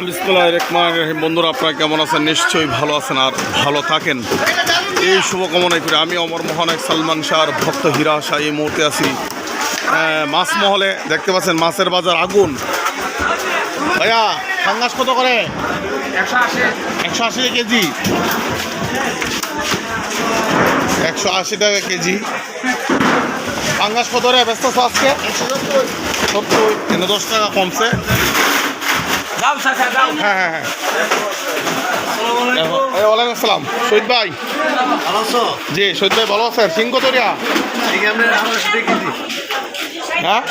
বিসমুল্লাহ রহমান রহিম বন্ধুরা আপনারা কেমন আছেন? নিশ্চয়ই ভালো আছেন আর ভালো থাকেন। এই শুভকামনাই করে আমি অমর মোহনায়ক সালমান শাহর ভক্ত হীরা শাহ এই মুহূর্তে আছি। মাছ মহলে দেখতে পাচ্ছেন মাছের বাজার আগুন। ভাইয়া ফাঙ্গাস কত করে? একশো আশি। কেজি। একশো আশি টাকা কেজি। ফাঙ্গাস কত রে? ব্যস্ত আছো আজকে? সত্তর। এনে দশ টাকা কমছে? চাচা হ্যাঁ হ্যাঁ হ্যাঁ। এই, ওয়ালাইকুম আসসালাম। শহীদ ভাই। জি শহীদ ভাই ভালো আছেন? সিং কতরিয়া ঠিক আছে আড়াইশো টাকা কেজি। হ্যাঁ?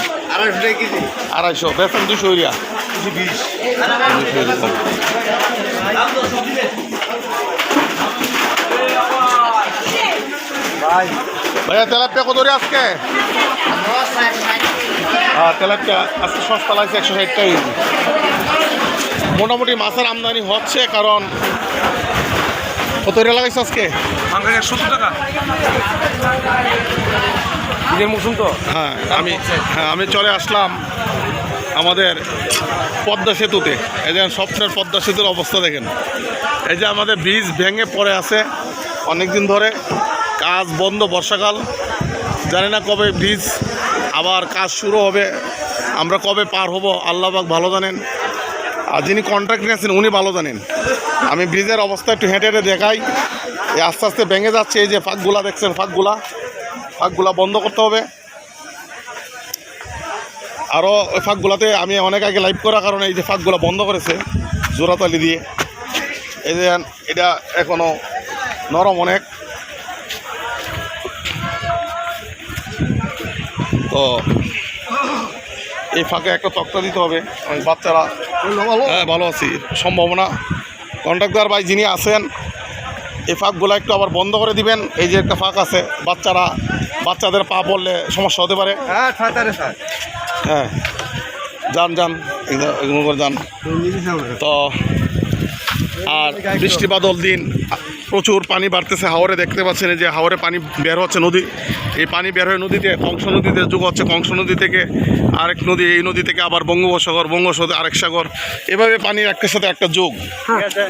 আড়াইশো দুশো ভাইয়া তেলাপিয়া কত রে আজকে? হ্যাঁ তেলাপিয়া আজকে সস্তা লাগছে একশো ষাট টাকা কেজি। মোটামুটি মাছের আমদানি হচ্ছে কারণ কত রে লাগাইছে আজকে? সত্তর টাকা। ঈদের মৌসুম তো? হ্যাঁ আমি হ্যাঁ আমি চলে আসলাম আমাদের পদ্মা সেতুতে। এই যে স্বপ্নের পদ্মা সেতুর অবস্থা দেখেন। এই যে আমাদের ব্রিজ ভেঙে পড়ে আছে অনেক দিন ধরে কাজ বন্ধ বর্ষাকাল। জানি না কবে ব্রিজ আবার কাজ শুরু হবে আমরা কবে পার হব আল্লাহবাক ভালো জানেন। আর যিনি কন্ট্রাক্ট নিয়েছেন উনি ভালো জানেন। আমি ব্রিজের অবস্থা একটু হেঁটে হেঁটে দেখাই। এই আস্তে আস্তে ভেঙে যাচ্ছে, এই যে ফাঁকগুলা দেখছেন, ফাঁকগুলা। ফাঁকগুলা বন্ধ করতে হবে। আরও ওই ফাঁকগুলাতে আমি অনেক আগে লাইভ করার কারণে এই যে ফাঁকগুলো বন্ধ করেছে, জোড়াতালি দিয়ে। এই যে এটা এখনও নরম অনেক। তো এই ফাঁকে একটা তক্তা দিতে হবে ওই বাচ্চারা হ্যাঁ ভালো আছি। সম্ভাবনা। কন্ট্রাক্টর ভাই যিনি আছেন এই ফাঁকগুলো একটু আবার বন্ধ করে দিবেন। এই যে একটা ফাঁক আছে বাচ্চারা বাচ্চাদের পা পড়লে সমস্যা হতে পারে। হ্যাঁ হ্যাঁ যান যান এগুলো করে যান। তো আর বৃষ্টি বাদল দিন। প্রচুর পানি বাড়তেছে। হাওরে দেখতে পাচ্ছেন যে হাওরে পানি বের হচ্ছে নদী। এই পানি বের হয়ে নদীতে, কংস নদীতে যুগ হচ্ছে কংস নদী থেকে আরেক নদী, এই নদী থেকে আবার বঙ্গোপসাগর বঙ্গোপসাগর, আরেক সাগর। এভাবে পানির একের সাথে একটা যুগ।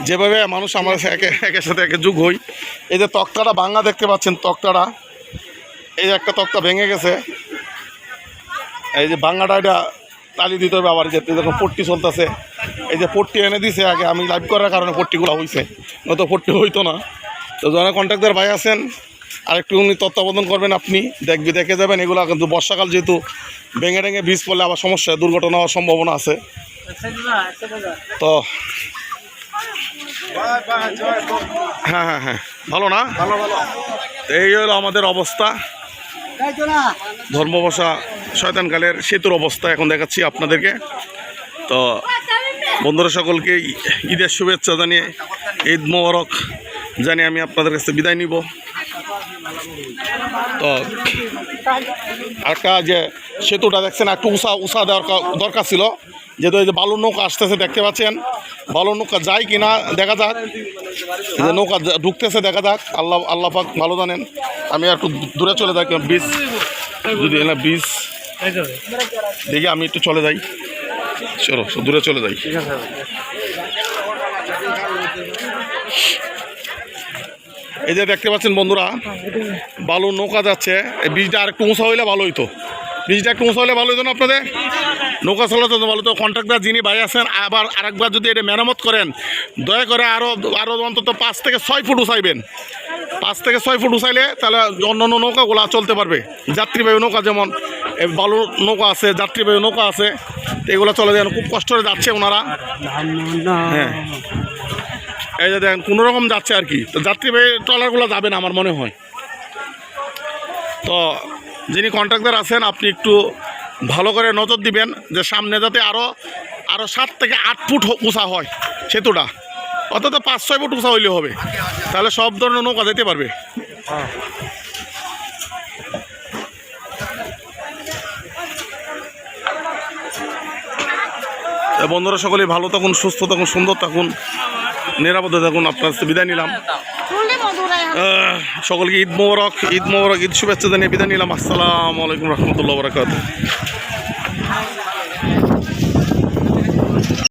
যেভাবে মানুষ আমার একে, একের সাথে একে যুগ হই। এই যে তক্তাটা ভাঙা দেখতে পাচ্ছেন, তক্তাটা। এই যে একটা তক্তা ভেঙে গেছে। এই যে ভাঙাটা এটা তালি দিতে হবে আবার যেতে দেখো পট্টি চলতেছে। এই যে পট্টি এনে দিছে আগে আমি লাইভ করার কারণে পট্টিগুলো হয়েছে নয়তো পট্টি হইতো না। তো যারা কন্ট্রাক্টর ভাই আছেন আর একটু উনি তত্ত্বাবধান করবেন আপনি। দেখবি দেখে যাবেন। এগুলো কিন্তু বর্ষাকাল যেহেতু ভেঙে ভেঙে বীজ পড়লে আবার সমস্যা দুর্ঘটনা হওয়ার সম্ভাবনা আছে। তো হ্যাঁ হ্যাঁ হ্যাঁ। ভালো না? ভালো ভালো। এই হলো আমাদের অবস্থা। ধর্মবসা শয়তানকালের সেতুর অবস্থা এখন দেখাচ্ছি আপনাদেরকে। তো বন্ধুরা সকলকে ঈদের শুভেচ্ছা জানিয়ে, ঈদ মোবারক জানিয়ে আমি আপনাদের কাছে বিদায় নিব। তো একটা যে সেতুটা দেখছেন, একটু উষা উষা দেওয়ার দরকার ছিল। যেহেতু এই যে বালুর নৌকা আসতেছে, দেখতে পাচ্ছেন? বালুর নৌকা যায় কি না দেখা যাক। এই যে নৌকা ঢুকতেছে, দেখা যাক। আল্লাহ আল্লাহ পাক ভালো জানেন। আমি একটু দূরে চলে যাই বীজ। যদি না বীজ। দেখি, আমি একটু চলে যাই। চলো দূরে চলে যাই। এই যে দেখতে পাচ্ছেন বন্ধুরা বালু নৌকা যাচ্ছে। এই বীজটা আর একটু উঁচা হইলে ভালো হইতো। বীজটা একটু উঁচা হলে ভালো হইতো না আপনাদের? নৌকা চলাচল ভালো তো কন্ট্রাক্টর যিনি ভাই আছেন, আবার আরেকবার যদি এটা মেরামত করেন, দয়া করে আরও আরও অন্তত পাঁচ থেকে ছয় ফুট উঁচাইবেন। পাঁচ থেকে ছয় ফুট উঁচাইলে তাহলে অন্য অন্য নৌকাগুলো চলতে পারবে। যাত্রীবাহী নৌকা যেমন বালু নৌকা আছে, যাত্রীবাহী নৌকা আছে এগুলো চলে যায় খুব কষ্ট করে যাচ্ছে ওনারা। হ্যাঁ। এই যে দেখেন, কোনো রকম যাচ্ছে আর কি। তো যাত্রীবাহী ট্রলারগুলো যাবে না আমার মনে হয়। তো যিনি কন্ট্রাক্টর আছেন, আপনি একটু ভালো করে নজর দিবেন যে সামনে যাতে আরও আরও সাত থেকে আট ফুট উঁচা হয় সেতুটা। অন্তত পাঁচ, ছয় ফুট উঁচা হইলে হবে। তাহলে সব ধরনের নৌকা যেতে পারবে। বন্ধুরা সকলেই ভালো থাকুন, সুস্থ থাকুন, সুন্দর থাকুন, নিরাপদে থাকুন। আপনার বিদায় নিলাম। সকলকে ঈদ মোবারক ঈদ মোবারক ঈদ শুভেচ্ছা জানিয়ে বিদায় নিলাম। আসসালামু আলাইকুম রহমতুল্লাহ বরাকাত